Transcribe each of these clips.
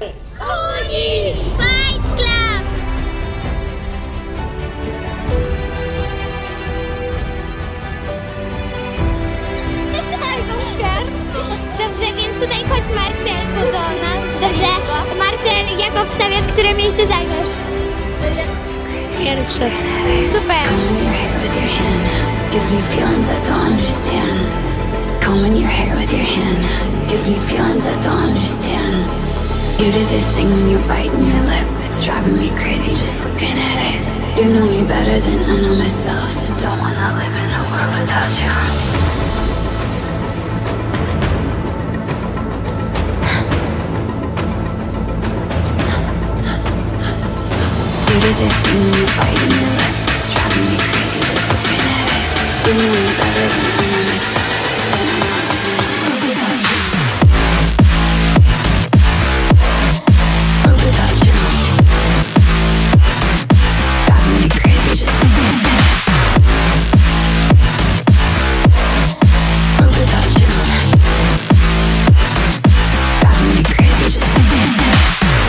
Uni Fight Club! Dobrze, więc tutaj chodź Marcelku do nas. Dobrze, Marcel, jak obstawiasz, które miejsce zajmiesz? Pierwsze. Super. Gives me feelings I don't understand. Combing your hair with your hand gives me feelings I don't understand. You do this thing when you're biting your lip, it's driving me crazy just looking at it. You know me better than I know myself. I don't wanna live in a world without you. You do this thing when you're biting your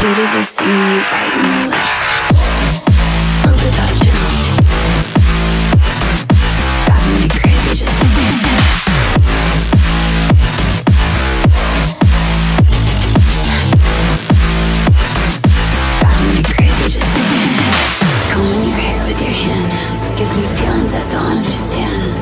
You do this thing when lip. World without you. Driving me crazy just it. Driving me crazy just it. Combing your hair with your hand gives me feelings I don't understand.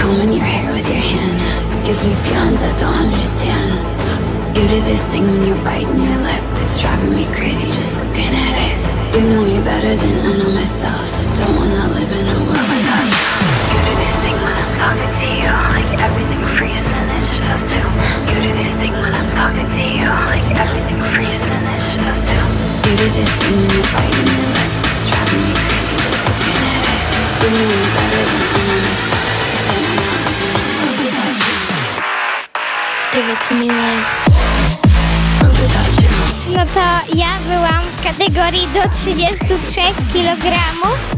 Combing your hair with your hand gives me feelings I don't understand. You do this thing when you're biting your lip, it's driving me crazy just looking at it. You know me better than I know myself. I don't wanna live in a world without you. You do this thing when I'm talking to you, like everything freezes and it's just us two. You do this thing when I'm talking to you, like everything freezes and it's just us two. You do this thing when you're biting your lip, it's driving me crazy just looking at it. You know me better than I know myself. I don't wanna live in a world without you. Give it to me like. No to ja byłam w kategorii do 33 kg.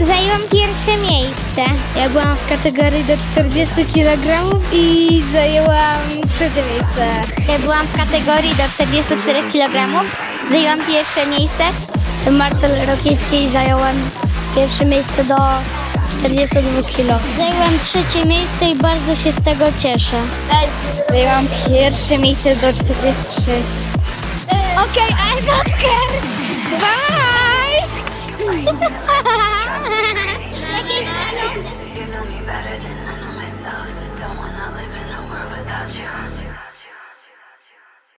Zajęłam pierwsze miejsce. Ja byłam w kategorii do 40 kg i zajęłam trzecie miejsce. Ja byłam w kategorii do 44 kg. Zajęłam pierwsze miejsce. Jestem Marcel Rokiecki i zająłem pierwsze miejsce do 42 kg. Zajęłam trzecie miejsce i bardzo się z tego cieszę. Zajęłam pierwsze miejsce do 43. Okej, I'm not care. Bye! You know me better than I know myself. Don't wanna live in a world without you.